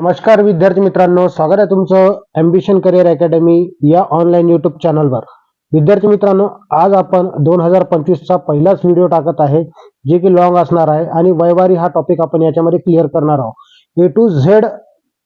नमस्कार विद्यार्थी मित्रांनो. स्वागत आहे तुमचं अम्बिशन करिअर अकॅडमी या ऑनलाईन युट्यूब चॅनलवर विद्यार्थी मित्रांनो आज आपण दोन हजार पंचवीसचा पहिलाच व्हिडिओ टाकत आहे जे की लॉंग असणार आहे आणि वैवारी हा टॉपिक आपण याच्यामध्ये क्लिअर करणार आहोत. ए टू झेड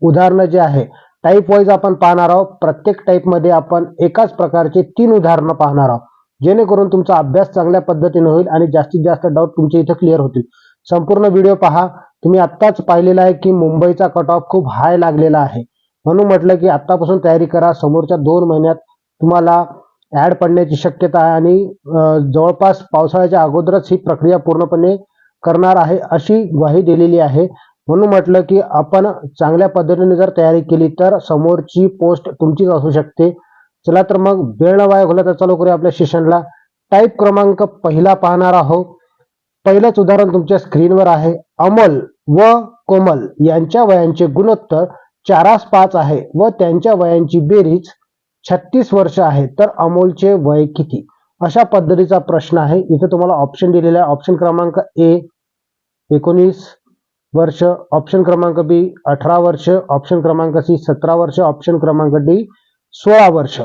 उदाहरणं जे आहे टाईप वाईज आपण पाहणार आहोत. प्रत्येक टाईपमध्ये आपण एकाच प्रकारचे तीन उदाहरणं पाहणार आहोत. जेणेकरून तुमचा अभ्यास चांगल्या पद्धतीने होईल आणि जास्तीत जास्त डाऊट तुमचे इथं क्लिअर होतील. संपूर्ण व्हिडिओ पहा. तुम्ही आत्ताच पाहिलेलं आहे की मुंबईचा कट ऑफ खूप हाय लागलेला आहे. म्हणून म्हटलं की आत्तापासून तयारी करा. समोरच्या दोन महिन्यात तुम्हाला ऍड पडण्याची शक्यता आहे आणि जवळपास पावसाळ्याच्या अगोदरच ही प्रक्रिया पूर्णपणे करणार आहे अशी ग्वाही दिलेली आहे. म्हणून म्हटलं की आपण चांगल्या पद्धतीने जर तयारी केली तर समोरची पोस्ट तुमचीच असू शकते. चला तर मग वेळ न वाया घालवता चालू करूया आपल्या सेशनला टाईप क्रमांक पहिला पाहणार आहोत. पहिलंच उदाहरण तुमच्या स्क्रीनवर आहे. अमल व कोमल यांच्या वयांचे गुणोत्तर चारास पाच आहे व त्यांच्या वयांची बेरीज छत्तीस वर्ष आहे. तर अमोलचे वय किती? अशा पद्धतीचा प्रश्न आहे. इथे तुम्हाला ऑप्शन दिलेला आहे. ऑप्शन क्रमांक ए एकोणीस वर्ष. ऑप्शन क्रमांक बी अठरा वर्ष. ऑप्शन क्रमांक सी सतरा वर्ष. ऑप्शन क्रमांक डी सोळा वर्ष.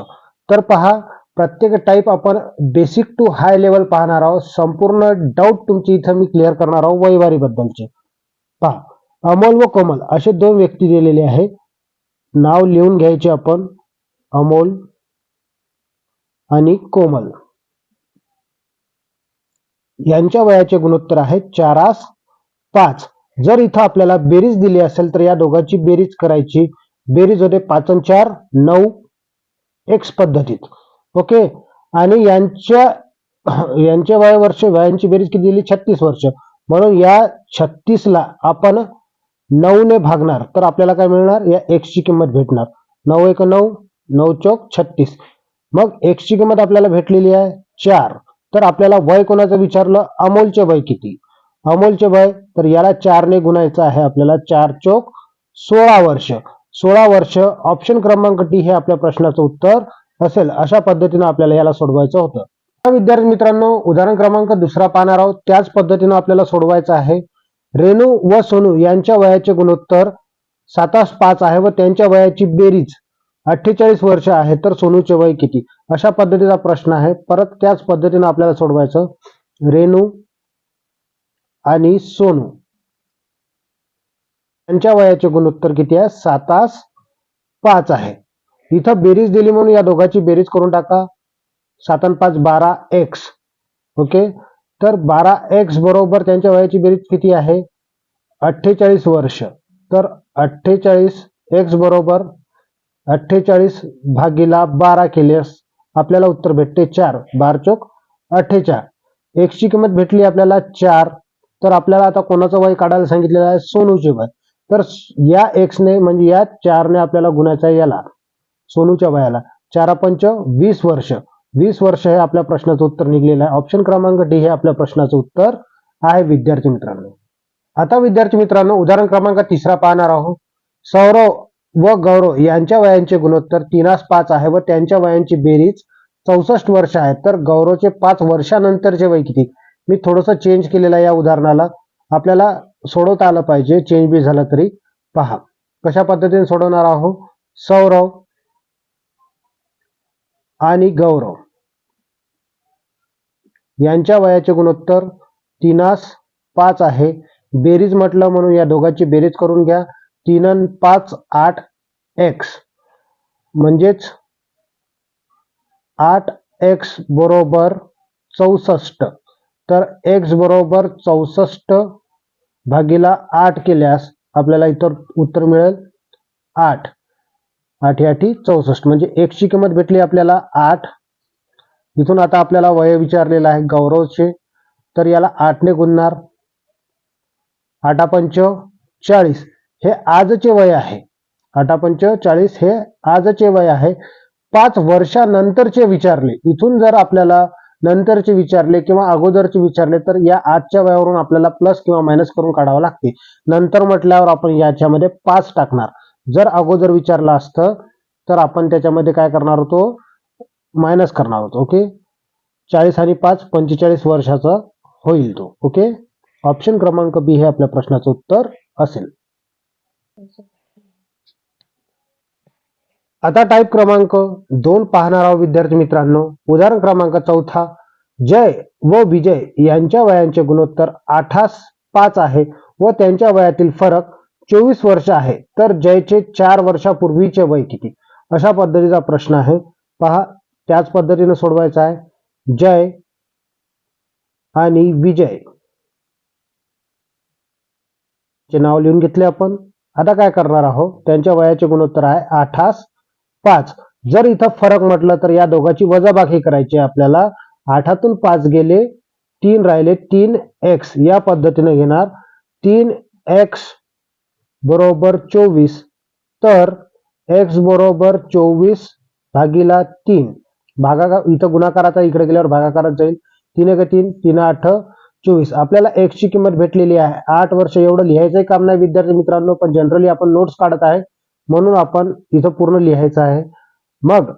तर पहा प्रत्येक टाईप आपण बेसिक टू हाय लेवल पाहणार आहोत. संपूर्ण डाऊट तुमची इथं मी क्लिअर करणार आहोत वैवारीबद्दलचे. पहा अमोल व कोमल असे दोन व्यक्ती दिलेले आहे. नाव लिहून घ्यायचे आपण. अमोल आणि कोमल. यांच्या वयाचे गुणोत्तर आहे चारास पाच. जर इथं आपल्याला बेरीज दिली असेल तर या दोघांची बेरीज करायची. बेरीज होते पाचन चार नऊ एक्स पद्धतीत. ओके? आणि यांच्या यांच्या वय वर्ष वयांची बेरीज किती दिली? छत्तीस वर्ष. म्हणून या छत्तीसला आपण नऊने भागणार. तर आपल्याला काय मिळणार? या एक्सची किंमत भेटणार. नऊ एक नऊ नऊ चौक छत्तीस. मग एक्सची किंमत आपल्याला भेटलेली आहे चार. तर आपल्याला वय कोणाचं विचारलं? अमोलचे वय किती? अमोलचे वय तर याला चारने गुणायचं आहे आपल्याला चार चौक सोळा वर्ष. सोळा वर्ष ऑप्शन क्रमांक डी हे आपल्या प्रश्नाचं उत्तर. असेल अशा पद्धतीनं आपल्याला याला सोडवायचं होतं. विद्यार्थी मित्रांनो उदाहरण क्रमांक दुसरा पाहणार आहोत. त्याच पद्धतीनं आपल्याला सोडवायचं आहे. रेणू व सोनू यांच्या वयाचे गुणोत्तर सातास पाच आहे व त्यांच्या वयाची बेरीज अठ्ठेचाळीस वर्ष आहे. तर सोनूचे वय किती? अशा पद्धतीचा प्रश्न आहे. परत त्याच पद्धतीनं आपल्याला सोडवायचं. रेणू आणि सोनू यांच्या वयाचे गुणोत्तर किती आहे? सातास पाच आहे. इथं बेरीज दिली म्हणून या दोघांची बेरीज करून टाका. सात आणि पाच बारा एक्स ओके तर बारा एक्स बरोबर त्यांच्या वयाची बेरीज किती आहे? अठ्ठेचाळीस वर्ष. तर अठ्ठेचाळीस एक्स बरोबर अठ्ठेचाळीस भागीला बारा केल्यास आपल्याला उत्तर भेटते चार. बार चौक अठ्ठेचाळ. एक्सची किंमत भेटली आपल्याला चार. तर आपल्याला आता कोणाचं वय काढायला सांगितलेलं आहे? सोनूचे वय. तर या एक्सने म्हणजे या चारने आपल्याला गुन्ह्याचा याला. सोनूच्या वयाला. चारापंच वीस वर्ष. वीस वर्ष हे आपल्या प्रश्नाचं उत्तर निघलेलं आहे. ऑप्शन क्रमांक डी हे आपल्या प्रश्नाचं उत्तर आहे विद्यार्थी मित्रांनो. आता विद्यार्थी मित्रांनो उदाहरण क्रमांक तिसरा पाहणार आहोत. सौरव व गौरव यांच्या वयांचे गुणोत्तर तीनास पाच आहे व त्यांच्या वयांची बेरीज चौसष्ट वर्ष आहे. तर गौरवचे पाच वर्षानंतरचे वय किती? मी थोडंसं चेंज केलेलं आहे या उदाहरणाला. आपल्याला सोडवता आलं पाहिजे. चेंज बी झालं तरी पहा. कशा पद्धतीने सोडवणार आहोत? सौरव आणि गौरव. यांच्या वयाचे गुणोत्तर तीनास पाच आहे. बेरीज म्हटलं म्हणून या दोघांची बेरीज करून घ्या. तीन पाच आठ एक्स. म्हणजेच आठ एक्स बरोबर चौसष्ट. तर एक्स बरोबर चौसष्ट भागीला आठ केल्यास आपल्याला इतर उत्तर मिळेल. आठ. आठ आठी चौसष्ट. म्हणजे एकची किंमत भेटली आपल्याला आठ. इथून आता आपल्याला वय विचारलेलं आहे गौरवचे. तर याला आठने गुणणार. आठापंच चाळीस. हे आजचे वय आहे. आठापंच चाळीस हे आजचे वय आहे. पाच वर्षानंतरचे विचारले. इथून जर आपल्याला नंतरचे विचारले किंवा अगोदरचे विचारले तर या आजच्या वयावरून आपल्याला प्लस किंवा मायनस करून काढावं लागते. नंतर म्हटल्यावर आपण याच्यामध्ये पाच टाकणार. जर अगोदर विचारलं असतं तर आपण त्याच्यामध्ये काय करणार होतो? मायनस करणार होतो ओके चाळीस आणि पाच पंचेचाळीस वर्षाचा होईल तो ओके ऑप्शन क्रमांक बी हे आपल्या प्रश्नाचं उत्तर असेल. आता टाईप क्रमांक दोन पाहणार आहोत विद्यार्थी मित्रांनो. उदाहरण क्रमांक चौथा जय व विजय यांच्या वयांचे गुणोत्तर आठास पाच आहे व त्यांच्या वयातील फरक चोवीस वर्ष आहे. तर जयचे चार वर्षापूर्वीचे वय किती? अशा पद्धतीचा प्रश्न आहे. पहा त्याच पद्धतीने सोडवायचा आहे. जय आणि विजय. चे नाव लिहून घेतले आपण. आता काय करणार आहोत? त्यांच्या वयाचे गुणोत्तर आहे आठास पाच. जर इथं फरक म्हटलं तर या दोघांची वजाबाकी करायची आहे आपल्याला. आठातून पाच गेले तीन राहिले तीन एक्स या पद्धतीने घेणार. तीन एक्स बरोबर चोवीस तर एक्स बरोबर चोवीस भागीला तीन. भागा इथं गुणाकाराचा इकडे गेल्यावर भागाकारात जाईल. तीन एक तीन तीन आठ चोवीस. आपल्याला एक्सची किंमत भेटलेली आहे. आठ वर्ष एवढं लिहायचंही काम नाही विद्यार्थी मित्रांनो पण जनरली आपण नोट्स काढत आहे. म्हणून आपण इथं पूर्ण लिहायचं आहे. मग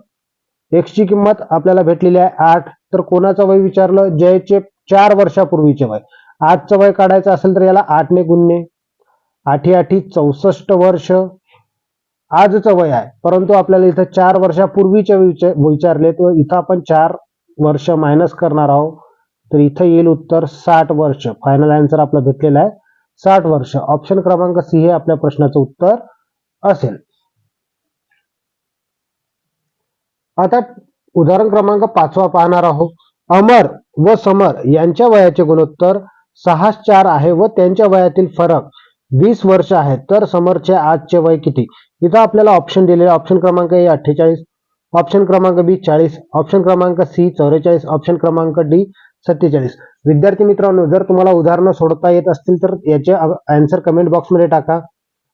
एक्सची किंमत आपल्याला भेटलेली आहे आठ. तर कोणाचं वय विचारलं? जयचे चार वर्षापूर्वीचे वय. आजचं वय काढायचं असेल तर याला आठने गुणणे. आठी आठी चौसष्ट वर्ष. आजचं वय आहे. परंतु आपल्याला इथं चार वर्षापूर्वीचे विचारलेत विचारले तर इथं आपण चार वर्ष मायनस करणार आहोत. तर इथं येईल उत्तर साठ वर्ष. फायनल आन्सर आपला भेटलेला आहे. साठ वर्ष. ऑप्शन क्रमांक सी हे आपल्या प्रश्नाचं उत्तर असेल. आता उदाहरण क्रमांक पाचवा पाहणार आहोत. अमर व समर यांच्या वयाचे गुणोत्तर सहा चार आहे व त्यांच्या वयातील फरक वीस वर्ष आहेत. तर समरचे आजचे वय किती? इथं आपल्याला ऑप्शन दिलेले ऑप्शन क्रमांक ए अठ्ठेचाळीस. ऑप्शन क्रमांक बी चाळीस. ऑप्शन क्रमांक सी चौवेचाळीस ऑप्शन क्रमांक डी सत्तेचाळीस. विद्यार्थी मित्रांनो जर तुम्हाला उदाहरणं सोडता येत असतील तर याचे आन्सर कमेंट बॉक्समध्ये टाका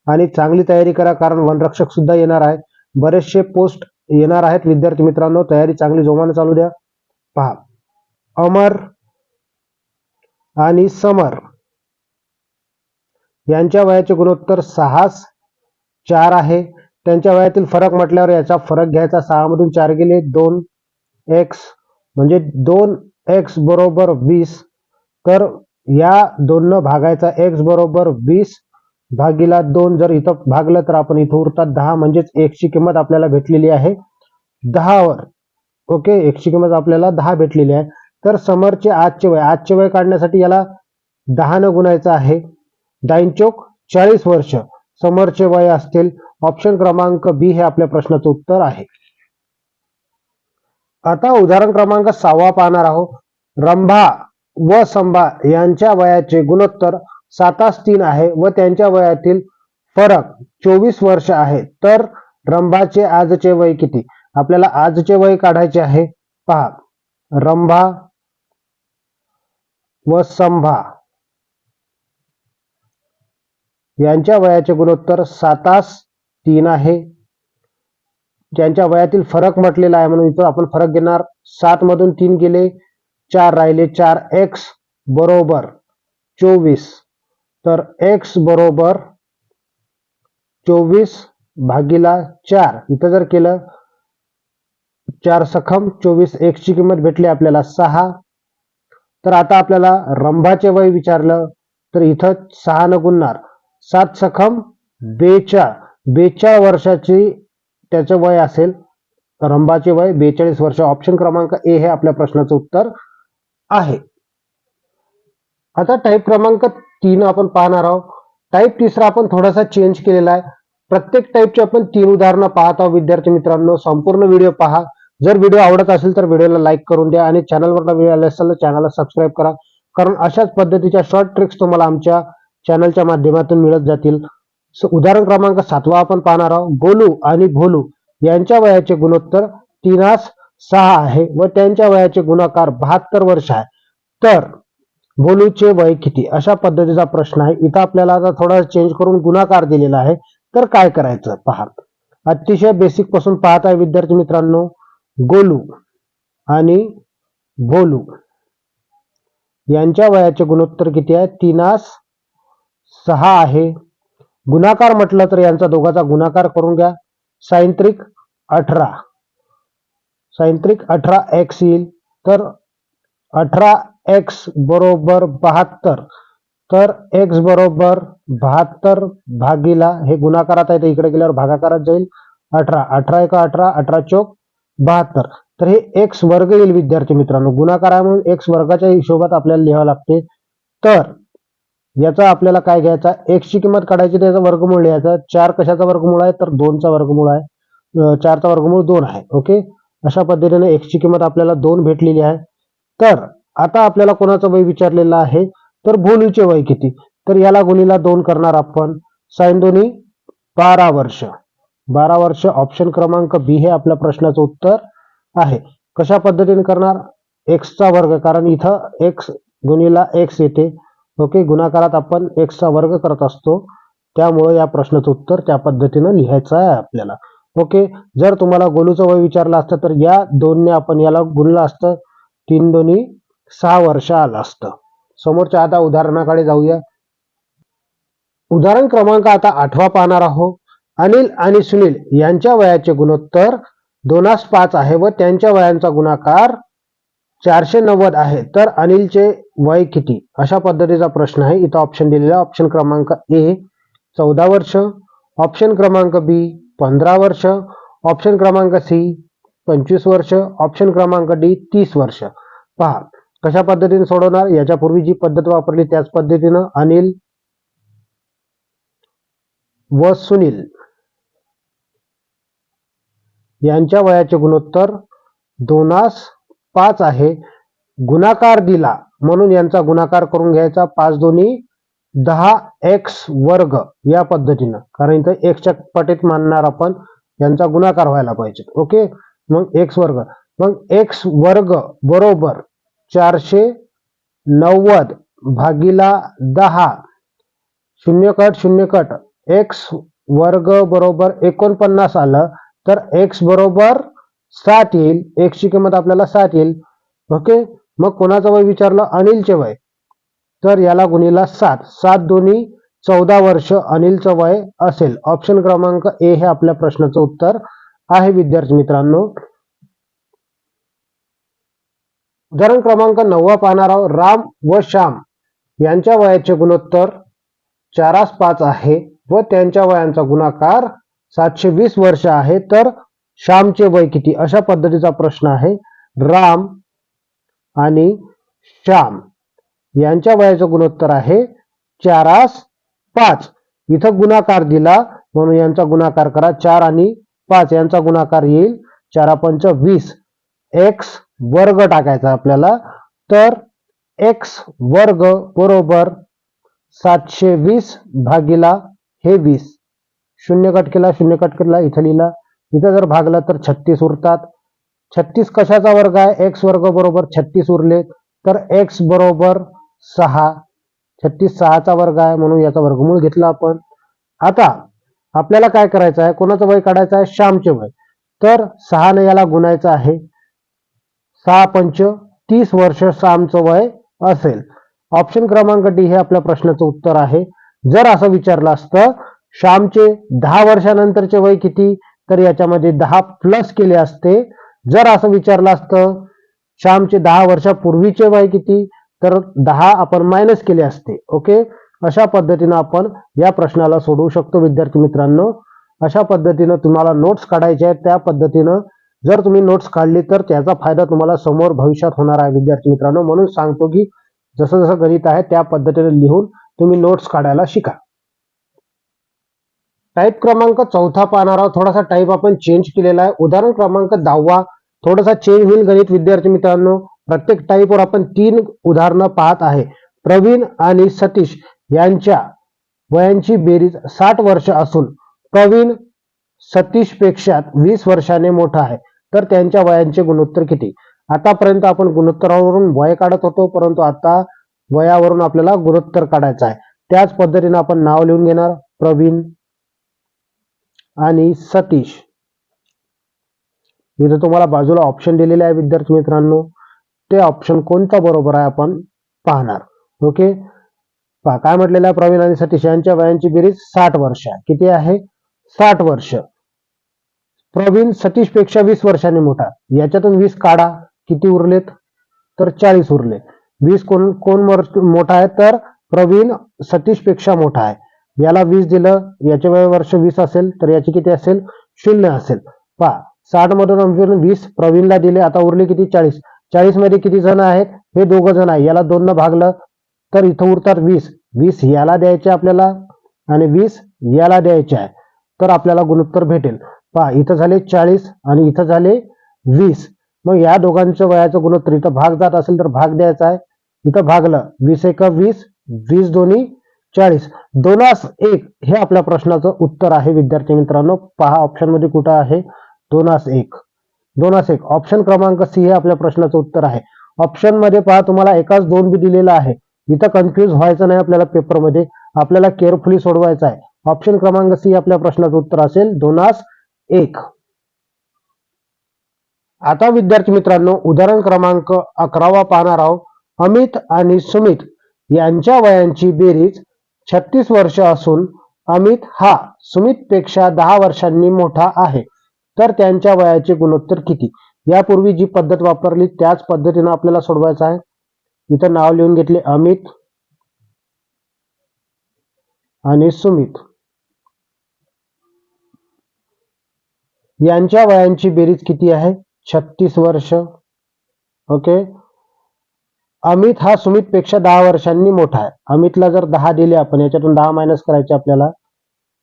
आणि चांगली तयारी करा कारण वनरक्षक सुद्धा येणार आहे बरेचसे पोस्ट येणार आहेत. विद्यार्थी मित्रांनो तयारी चांगली जोमानं चालू द्या. पहा. अमर आणि समर. यांच्या वयाचे गुणोत्तर सहास चार आहे. त्यांच्या वयातील फरक म्हटल्यावर याचा फरक घ्यायचा. सहामधून चार गेले दोन एक्स म्हणजे दोन एक्स बरोबर वीस. तर या दोन भागायचा एक्स बरोबर वीस भागीला दोन जर इथं भागलं तर आपण इथं उरतात दहा. म्हणजेच एक्सची किंमत आपल्याला भेटलेली आहे दहावर. ओके? एक्सची किंमत आपल्याला दहा भेटलेली आहे. तर समरचे आजचे वय आजचे वय काढण्यासाठी याला दहानं गुणायचं आहे. दाईनचोक चाळीस वर्ष. समरचे वय असतील. ऑप्शन क्रमांक बी हे आपल्या प्रश्नाचं उत्तर आहे. आता उदाहरण क्रमांक सहावा पाहणार आहोत. रंभा व संभा यांच्या वयाचे गुणोत्तर सातास तीन आहे व त्यांच्या वयातील फरक चोवीस वर्ष आहे. तर रंभाचे आजचे वय किती? आपल्याला आजचे वय काढायचे आहे. पहा. रंभा व संभा. यांच्या वयाचे गुणोत्तर सातास तीन आहे. ज्यांच्या वयातील फरक म्हटलेला आहे म्हणून इथं आपण फरक घेणार. सात मधून तीन गेले चार राहिले चार एक्स बरोबर चोवीस. तर एक्स बरोबर चोवीस भागीला चार. इथं जर केलं चार सखम चोवीस एक्सची किंमत भेटली आपल्याला सहा. तर आता आपल्याला रंभाचे वय विचारलं तर इथं सहा न गुणणार. सात सखम बेचाळ बेचाळ वर्षाची त्याचं वय असेल रंभाचे वय बेचाळीस वर्ष. ऑप्शन क्रमांक ए हे आपल्या प्रश्नाचं उत्तर आहे. आता टाईप क्रमांक तीन आपण पाहणार आहोत. टाईप तिसरा आपण थोडासा चेंज केलेला आहे. प्रत्येक टाईपचे आपण तीन उदाहरणं पाहत आहोत. विद्यार्थी मित्रांनो संपूर्ण व्हिडिओ पहा. जर व्हिडिओ आवडत असेल तर व्हिडिओला लाईक करून द्या आणि चॅनलवर व्हिडिओ आले असेल तर चॅनलला सबस्क्राईब करा. कारण अशाच पद्धतीच्या शॉर्ट ट्रिक्स तुम्हाला आमच्या चॅनलच्या माध्यमातून मिळत जातील. उदाहरण क्रमांक सातवा आपण पाहणार आहोत. गोलू आणि भोलू यांच्या वयाचे गुणोत्तर तीनास सहा आहे व त्यांच्या वयाचे गुणाकार बहात्तर वर्ष आहे. तर बोलूचे वय किती? अशा पद्धतीचा प्रश्न आहे. इथं आपल्याला आता थोडा चेंज करून गुणाकार दिलेला आहे. तर काय करायचं? पहा. अतिशय बेसिकपासून पाहत आहे विद्यार्थी मित्रांनो. गोलू आणि बोलू यांच्या वयाचे गुणोत्तर किती आहे? तीनास सहा आहे. गुणाकार म्हटलं तर यांचा दोघाचा गुणाकार करून घ्या. सायंत्रिक अठरा. सायंत्रिक अठरा एक्स येईल. तर अठरा एक्स बरोबर बहात्तर. तर एक्स बरोबर बहात्तर भागीला हे गुणाकारात आहे तर इकडे गेल्यावर भागाकारात जाईल. अठरा. अठरा एका अठरा अठरा चौक बहात्तर. तर हे एक्स वर्ग येईल विद्यार्थी मित्रांनो. गुणाकार आहे म्हणून एक्स वर्गाच्या हिशोबात आपल्याला लिहावं लागते. तर याचा आपल्याला काय घ्यायचा? एक्सची किंमत काढायची त्याचा वर्गमूळ लिहायचा. चार कशाचा वर्गमूळ आहे? तर दोनचा वर्गमूळ आहे. चारचा वर्गमूळ दोन आहे. ओके? अशा पद्धतीने एक्सची किंमत आपल्याला दोन भेटलेली आहे. तर आता आपल्याला कोणाचं वय विचारलेलं आहे? तर भोलूचे वय किती? तर याला गुणीला दोन करणार आपण. साईन दोन्ही बारा वर्ष. बारा वर्ष ऑप्शन क्रमांक बी हे आपल्या प्रश्नाचं उत्तर आहे. कशा पद्धतीने करणार? एक्सचा वर्ग कारण इथं एक्स गुणीला एक्स येते. ओके गुणाकारात आपण एक्सचा वर्ग करत असतो. त्यामुळे या प्रश्नाचं उत्तर त्या पद्धतीनं लिहायचं आहे आपल्याला. ओके जर तुम्हाला गोलूचं वय विचारलं असतं तर या दोनने आपण याला गुणलं असतं. तीन दोन्ही सहा वर्ष आलं असतं. समोरच्या आता उदाहरणाकडे जाऊया. उदाहरण क्रमांक आता आठवा पाहणार आहोत. अनिल आणि सुनील यांच्या वयाचे गुणोत्तर दोनास पाच आहे व त्यांच्या वयांचा गुणाकार चारशे नव्वद आहे. तर अनिलचे वय किती? अशा पद्धतीचा प्रश्न आहे. इथं ऑप्शन दिलेला ऑप्शन क्रमांक ए चौदा वर्ष. ऑप्शन क्रमांक बी पंधरा वर्ष. ऑप्शन क्रमांक सी पंचवीस वर्ष. ऑप्शन क्रमांक डी तीस वर्ष. पहा कशा पद्धतीने सोडवणार? याच्यापूर्वी जी पद्धत वापरली त्याच पद्धतीनं अनिल व सुनील यांच्या वयाचे गुणोत्तर दोनास पाच आहे. गुणाकार दिला. म्हणून यांचा गुणाकार करून घ्यायचा पाच दोन्ही दहा एक्स वर्ग या पद्धतीनं. कारण इथं एक्सच्या पटीत मानणार आपण यांचा गुणाकार व्हायला पाहिजे. ओके? मग एक्स वर्ग. मग एक्स वर्ग बरोबर चारशे नव्वद भागीला दहा. शून्य कट शून्य कट एक्स वर्ग बरोबर एकोणपन्नास आलं तर एक्स बरोबर सात येईल. एक्सची किंमत आपल्याला सात येईल. ओके? मग कोणाचं वय विचारलं? अनिलचे वय. तर याला गुणीला सात. सात दोन्ही चौदा वर्ष अनिलचं वय असेल. ऑप्शन क्रमांक ए हे आपल्या प्रश्नाचं उत्तर आहे विद्यार्थी मित्रांनो. उदाहरण क्रमांक नववा पाहणार आहोत. राम व श्याम यांच्या वयाचे गुणोत्तर चारास पाच आहे व त्यांच्या वयांचा गुणाकार सातशे वीस वर्ष आहे. तर श्यामचे वय किती? अशा पद्धतीचा प्रश्न आहे. राम आणि श्याम. यांच्या वयाचं गुणोत्तर आहे चारास पाच. इथं गुणाकार दिला म्हणून यांचा गुणाकार करा चार आणि पाच. यांचा गुणाकार येईल चारा पंच वीस. एक्स वर्ग टाकायचा आपल्याला. तर एक्स वर्ग बरोबर सातशे वीस भागीला हे वीस. शून्य कट केला शून्य कट केला इथं लिहिला. इथं जर भागला तर छत्तीस उरतात. छत्तीस कशाचा वर्ग आहे? एक्स वर्ग बरोबर छत्तीस उरले तर एक्स बरोबर सहा. छत्तीस सहाचा वर्ग आहे म्हणून याचा वर्गमूळ घेतला आपण. आता आपल्याला काय करायचं आहे? कोणाचं वय काढायचं आहे? श्यामचे वय. तर सहाने याला गुणायचं आहे. सहा पंच तीस वर्ष श्यामचं वय असेल. ऑप्शन क्रमांक डी हे आपल्या प्रश्नाचं उत्तर आहे. जर असं विचारलं असतं श्यामचे दहा वर्षानंतरचे वय किती? तर याच्यामध्ये दहा प्लस केले असते. जर असं विचारलं असतं श्यामचे दहा वर्षापूर्वीचे वय किती? तर दहा आपण मायनस केले असते ओके अशा पद्धतीनं आपण या प्रश्नाला सोडवू शकतो विद्यार्थी मित्रांनो. अशा पद्धतीनं तुम्हाला नोट्स काढायचे आहेत. त्या पद्धतीनं जर तुम्ही नोट्स काढली तर त्याचा फायदा तुम्हाला समोर भविष्यात होणार आहे विद्यार्थी मित्रांनो. म्हणून सांगतो की जसं जसं गणित आहे त्या पद्धतीने लिहून तुम्ही नोट्स काढायला शिका. टाईप क्रमांक चौथा पाहणार आहोत. थोडासा टाईप आपण चेंज केलेला आहे. उदाहरण क्रमांक दहावा. थोडासा चेंज होईल गणित विद्यार्थी मित्रांनो. प्रत्येक टाईपवर आपण तीन उदाहरणं पाहत आहे. प्रवीण आणि सतीश यांच्या वयांची बेरीज साठ वर्ष असून प्रवीण सतीशपेक्षा वीस वर्षाने मोठा आहे. तर त्यांच्या वयांचे गुणोत्तर किती? आतापर्यंत आपण गुणोत्तरावरून वय काढत होतो परंतु आता वयावरून आपल्याला गुणोत्तर काढायचं आहे. त्याच पद्धतीने आपण नाव लिहून घेणार. प्रवीण आणि सतीश. इथं तुम्हाला बाजूला ऑप्शन दिलेले आहे विद्यार्थी मित्रांनो. ते ऑप्शन कोणता बरोबर आहे आपण पाहणार. ओके पहा काय म्हटलेलं आहे प्रवीण आणि सतीश? यांच्या वयांची बेरीज साठ वर्ष आहे. किती आहे? साठ वर्ष. प्रवीण सतीशपेक्षा वीस वर्षांनी मोठा याच्यातून वीस काढा. किती उरलेत? तर चाळीस उरले वीस कोण कोण मोठा आहे? तर प्रवीण सतीशपेक्षा मोठा आहे. याला वीस दिलं. याचे वय वर्ष वीस असेल तर याची किती असेल? शून्य असेल. पहा साठ मधून आम्ही वीस प्रवीणला दिले. आता उरले किती? चाळीस. चाळीसमध्ये किती जण आहेत हे दोघं जण आहे. याला दोन न भागलं तर इथं उरतात वीस. वीस याला द्यायचे आपल्याला आणि वीस याला द्यायचे आहे. तर आपल्याला गुणोत्तर भेटेल. पहा इथं झाले चाळीस आणि इथं झाले वीस. मग या दोघांच्या वयाचं गुणोत्तर इथं भाग जात असेल तर भाग द्यायचा आहे. इथं भागलं. वीस एक वीस वीस दोन्ही चाळीस. दोनास एक हे आपल्या प्रश्नाचं उत्तर आहे. विद्यार्थी मित्रांनो पहा ऑप्शनमध्ये कुठं आहे. दोनास एक. दोनास एक. ऑप्शन क्रमांक सी हे आपल्या प्रश्नाचं उत्तर आहे. ऑप्शनमध्ये पहा तुम्हाला एकाच दोन बी दिलेला आहे. इथं कन्फ्युज व्हायचं नाही आपल्याला पेपरमध्ये आपल्याला केअरफुली सोडवायचं आहे. ऑप्शन क्रमांक सी आपल्या प्रश्नाचं उत्तर असेल. दोनास एक. आता विद्यार्थी मित्रांनो उदाहरण क्रमांक अकरावा पाहणार आहोत. अमित आणि सुमित यांच्या वयांची बेरीज छत्तीस वर्ष असून अमित हा सुमित पेक्षा दहा वर्षांनी मोठा आहे. तर त्यांच्या वयाचे गुणोत्तर किती? यापूर्वी जी पद्धत वापरली त्याच पद्धतीनं आपल्याला सोडवायचं आहे. इथं नाव लिहून घेतले अमित आणि सुमित. यांच्या वयांची बेरीज किती आहे? छत्तीस वर्ष. ओके? अमित हा सुमित पेक्षा दहा वर्षांनी मोठा आहे. अमितला जर दहा दिले आपण याच्यातून दहा मायनस करायचे आपल्याला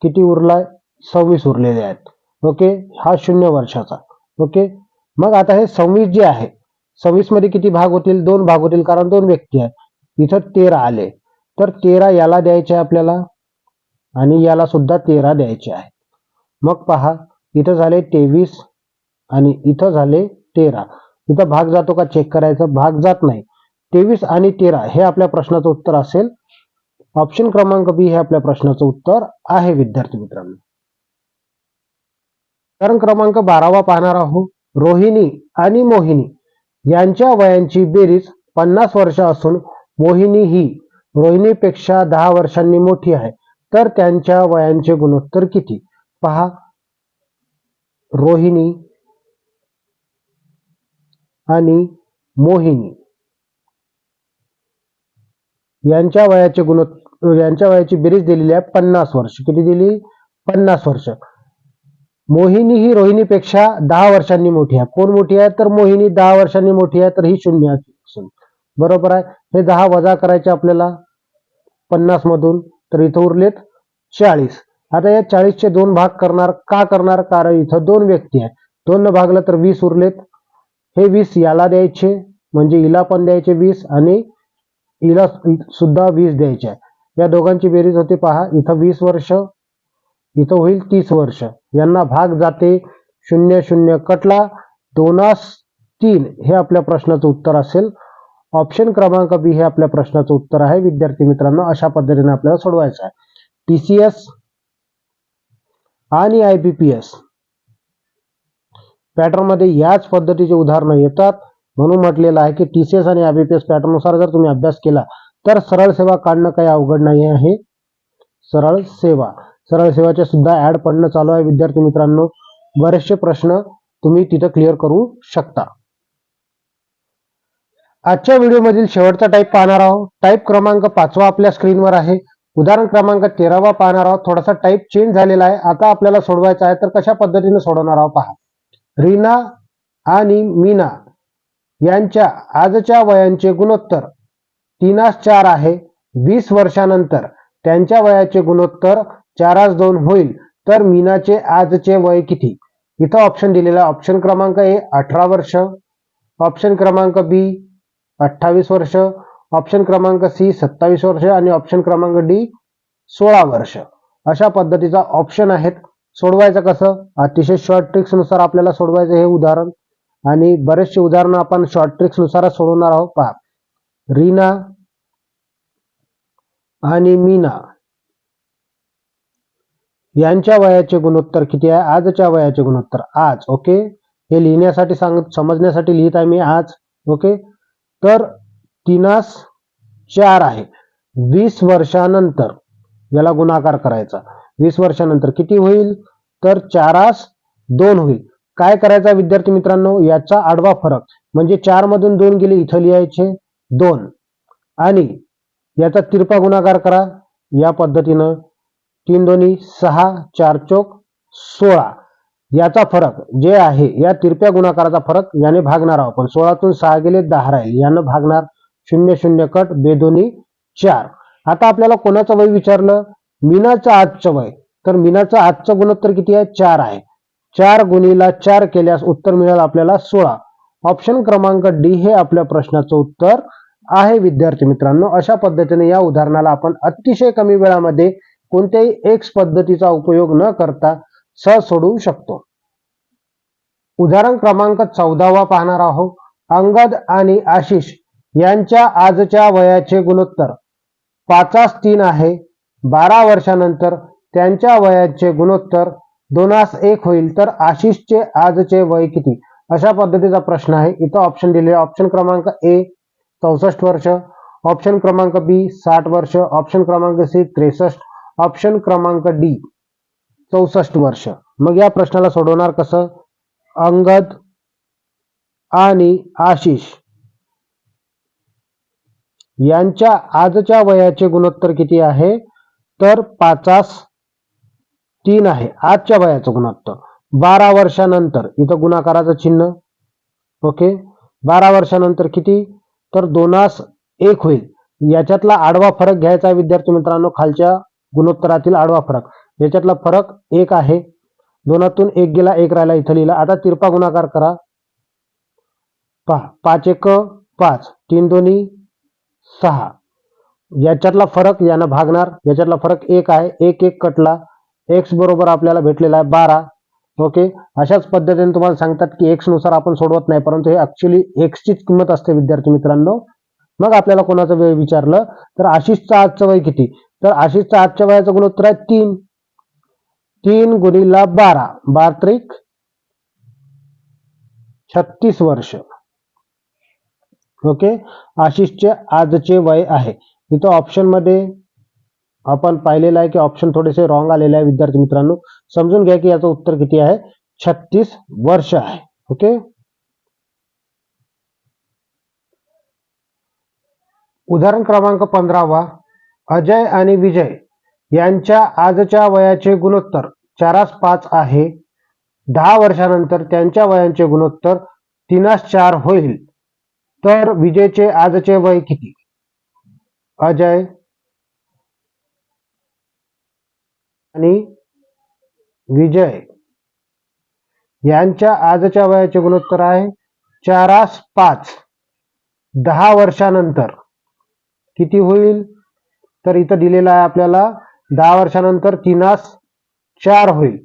किती उरलाय? सव्वीस उरलेले आहेत. ओके? हा शून्य वर्षाचा. ओके? मग आता हे सव्वीस जे आहे सव्वीसमध्ये किती भाग होतील? दोन भाग होतील कारण दोन व्यक्ती आहेत. इथं तेरा आले. तर तेरा याला द्यायचे आहे आपल्याला? आणि याला सुद्धा तेरा द्यायचे आहे. मग पहा इथं झाले तेवीस आणि इथं झाले तेरा. इथं भाग जातो का? चेक करायचं. भाग जात नाही. तेवीस आणि तेरा हे आपल्या प्रश्नाचं उत्तर असेल. ऑप्शन क्रमांक बी हे आपल्या प्रश्नाचं उत्तर आहे विद्यार्थी मित्रांनो. उदाहरण क्रमांक बारावा पाहणार आहोत रोहिणी आणि मोहिनी. यांच्या वयांची बेरीज पन्नास वर्ष असून मोहिनी ही रोहिणीपेक्षा दहा वर्षांनी मोठी आहे. तर त्यांच्या वयांचे गुणोत्तर किती? पहा. रोहिणी आणि मोहिनी. यांच्या वयाचे गुणोत्तर यांच्या वयाची बेरीज दिलेली आहे पन्नास वर्ष. किती दिली? पन्नास वर्ष. मोहिनी ही रोहिणीपेक्षा दहा वर्षांनी मोठी आहे. कोण मोठी आहे? तर मोहिनी दहा वर्षांनी मोठी आहे तर ही शून्य असेल. बरोबर आहे? हे दहा वजा करायचे आपल्याला पन्नास मधून तर इथं उरलेत चाळीस. आता या चाळीसचे दोन भाग करणार का करणार? कारण इथं दोन व्यक्ती आहेत. दोन भागलं तर वीस उरलेत. हे वीस याला द्यायचे म्हणजे हिला पण द्यायचे वीस आणि हिला सुद्धा वीस द्यायचे. आहे या दोघांची बेरीज होती पहा. इथं वीस वर्ष इथं होईल तीस वर्ष. यांना भाग जाते. शून्य शून्य कटला. दोनास तीन हे आपल्या प्रश्नाचं उत्तर असेल. ऑप्शन क्रमांक बी हे आपल्या प्रश्नाचं उत्तर आहे. विद्यार्थी मित्रांनो अशा पद्धतीने आपल्याला सोडवायचं आहे. टीसीएस आणि आयबीपीएस एस पॅटर्नमध्ये याच पद्धतीचे उदाहरणं येतात. म्हणून म्हटलेलं आहे की टीसीएस आणि आय बी पी एस पॅटर्ननुसार जर तुम्ही अभ्यास केला तर सरळ सेवा काढणं काही अवघड नाही आहे. सरळ सेवा. सरळ सेवाचे सुद्धा ऍड पडणं चालू आहे विद्यार्थी मित्रांनो. बरेचसे प्रश्न तुम्ही तिथं क्लिअर करू शकता. आजच्या व्हिडिओमधील शेवटचा टाईप पाहणार आहोत. टाईप क्रमांक पाचवा आपल्या स्क्रीनवर आहे. उदाहरण क्रमांक तेरावा पाहणार आहोत. थोडासा टाईप चेंज झालेला आहे. आता आपल्याला सोडवायचा आहे तर कशा पद्धतीने सोडवणार आहोत पहा. रीना आणि मीना यांच्या आजच्या वयांचे गुणोत्तर तीनास चार आहे. वीस वर्षानंतर त्यांच्या वयाचे गुणोत्तर चारास दोन होईल तर मीनाचे आजचे वय किती? इथं ऑप्शन दिलेला ऑप्शन क्रमांक ए अठरा वर्ष. ऑप्शन क्रमांक बी अठ्ठावीस वर्ष. ऑप्शन क्रमांक सी सत्तावीस वर्ष. आणि ऑप्शन क्रमांक डी सोळा वर्ष. अशा पद्धतीचा ऑप्शन आहेत. सोडवायचं कसं? अतिशय शॉर्ट ट्रिक्सनुसार आपल्याला सोडवायचं हे उदाहरण. आणि बरेचसे उदाहरणं आपण शॉर्ट ट्रिक्सनुसार सोडवणार आहोत. पहा. रीना आणि मीना. यांच्या वयाचे गुणोत्तर किती आहे? आजच्या वयाचे गुणोत्तर आज ओके हे लिहिण्यासाठी सांग समजण्यासाठी लिहित आहे मी आज ओके तर तिनास चार आहे. वीस वर्षानंतर याला गुणाकार करायचा. वीस वर्षानंतर किती होईल? तर चारास दोन होईल. काय करायचा विद्यार्थी मित्रांनो? याचा आडवा फरक. म्हणजे चार मधून दोन गेले इथं लिहायचे दोन. आणि याचा तिरपा गुणाकार करा. या पद्धतीनं तीन दोन्ही सहा चार चौक सोळा. याचा फरक जे आहे या तिरप्या गुणाकाराचा फरक याने भागणार आहोत. पण सोळातून सहा गेले दहा राहील. यानं भागणार शून्य शून्य कट बेदोनी चार. आता आपल्याला कोणाचं वय विचारलं? मीनाचं आजचं वय. तर मीनाचं आजचं गुणोत्तर किती आहे? चार आहे. चार गुणीला चार केल्यास उत्तर मिळेल आपल्याला सोळा. ऑप्शन क्रमांक डी हे आपल्या प्रश्नाचं उत्तर आहे विद्यार्थी मित्रांनो. अशा पद्धतीने या उदाहरणाला आपण अतिशय कमी वेळामध्ये कोणत्याही एक्स पद्धतीचा उपयोग न करता सहज सोडवू शकतो. उदाहरण क्रमांक चौदावा पाहणार आहोत. अंगद आणि आशिष यांच्या आजच्या वयाचे गुणोत्तर. पाचास तीन आहे. बारा वर्षानंतर त्यांच्या वयाचे गुणोत्तर दोनास एक होईल. तर आशिषचे आजचे वय किती? अशा पद्धतीचा प्रश्न आहे. इथं ऑप्शन दिले ऑप्शन क्रमांक ए चौसष्ट वर्ष. ऑप्शन क्रमांक बी साठ वर्ष. ऑप्शन क्रमांक सी त्रेसष्ट. ऑप्शन क्रमांक डी चौसष्ट वर्ष. मग या प्रश्नाला सोडवणार कसं? अंगद आणि आशिष. यांच्या आजच्या वयाचे गुणोत्तर किती आहे? तर पाचास तीन आहे. आजच्या वयाचं गुणोत्तर. बारा वर्षानंतर. इथं गुणाकाराचं चिन्ह. ओके. बारा वर्षानंतर किती? तर दोनास एक होईल. याच्यातला आडवा फरक घ्यायचा विद्यार्थी मित्रांनो खालच्या गुणोत्तरातील आडवा फरक. याच्यातला फरक एक आहे. दोनातून एक गेला एक राहिला इथं लिहिला. आता तिरपा गुणाकार करा. पहा पाच एक पाच. तीन दोन्ही सहा. याच्यातला फरक यानं भागणार. याच्यातला फरक एक आहे. एक एक कटला. एक्स बरोबर आपल्याला भेटलेला आहे बारा. ओके? अशाच पद्धतीने तुम्हाला सांगतात की एक्सनुसार आपण सोडवत नाही परंतु हे ऍक्च्युली एक्सचीच किंमत असते विद्यार्थी मित्रांनो. मग आपल्याला कोणाचं वय विचारलं? तर आशिषचा आजचं वय किती? तर आशिषचा आजच्या वयाचं गुणोत्तर आहे तीन. तीन गुणीला बारा. बात्रिक छत्तीस वर्ष. ओके? आशिषचे आजचे वय आहे. इथं ऑप्शनमध्ये आपण पाहिलेलं आहे की ऑप्शन थोडेसे रॉंग आलेले आहे विद्यार्थी मित्रांनो. समजून घ्या की याचं उत्तर किती आहे? छत्तीस वर्ष आहे. ओके? उदाहरण क्रमांक पंधरावा. अजय आणि विजय यांच्या आजच्या वयाचे गुणोत्तर चारास पाच आहे. दहा वर्षानंतर त्यांच्या वयांचे गुणोत्तर तीनास चार होईल. तर विजयचे आजचे वय किती? अजय आणि विजय यांच्या आजच्या वयाचे गुणोत्तर आहे. चारास पाच. दहा वर्षानंतर किती होईल? तर इथं दिलेलं आहे आपल्याला दहा वर्षानंतर तीनास चार होईल.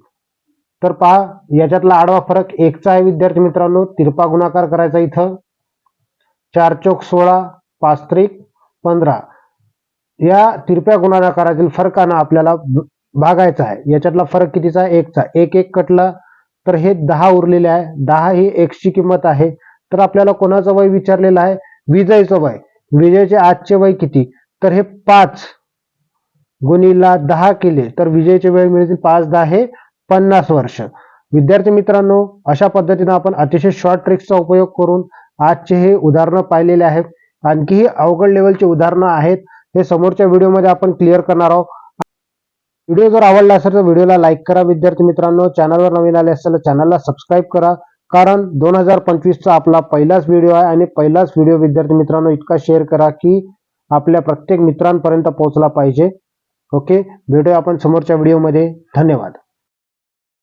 तर पहा याच्यातला आडवा फरक एकचा आहे विद्यार्थी मित्रांनो तिरपा गुणाकार करायचा इथं. चार चौक सोळा पाच त्रिक पंधरा. या तिरप्या गुणाकारातील फरकानं आपल्याला भागायचा आहे. याच्यातला फरक कितीचा आहे? एकचा एक एक कटला तर हे दहा उरलेले आहे. दहा ही एक्सची किंमत आहे. तर आपल्याला कोणाचं वय विचारलेलं आहे? विजयचं वय. विजयचे आजचे वय किती? तर हे पाच गुणीला दहा केले तर विजयचे वेळ मिळतील पाच दहा हे पन्नास वर्ष. विद्यार्थी मित्रांनो अशा पद्धतीनं आपण अतिशय शॉर्ट ट्रिक्सचा उपयोग करून आजचे हे उदाहरणं पाहिलेले आहेत. आणखीही अवघड लेवलचे उदाहरणं आहेत हे समोरच्या व्हिडिओमध्ये आपण क्लिअर करणार आहोत. व्हिडिओ जर आवडला असेल तर व्हिडिओला लाईक करा. विद्यार्थी मित्रांनो चॅनलवर नवीन आले असेल तर चॅनलला सबस्क्राईब करा. कारण दोन हजार पंचवीसचा आपला पहिलाच व्हिडिओ आहे आणि पहिलाच व्हिडिओ विद्यार्थी मित्रांनो इतका शेअर करा की आपल्या प्रत्येक मित्रांपर्यंत पोहोचला पाहिजे. ओके? भेटूया आपण समोरच्या व्हिडिओमध्ये. धन्यवाद.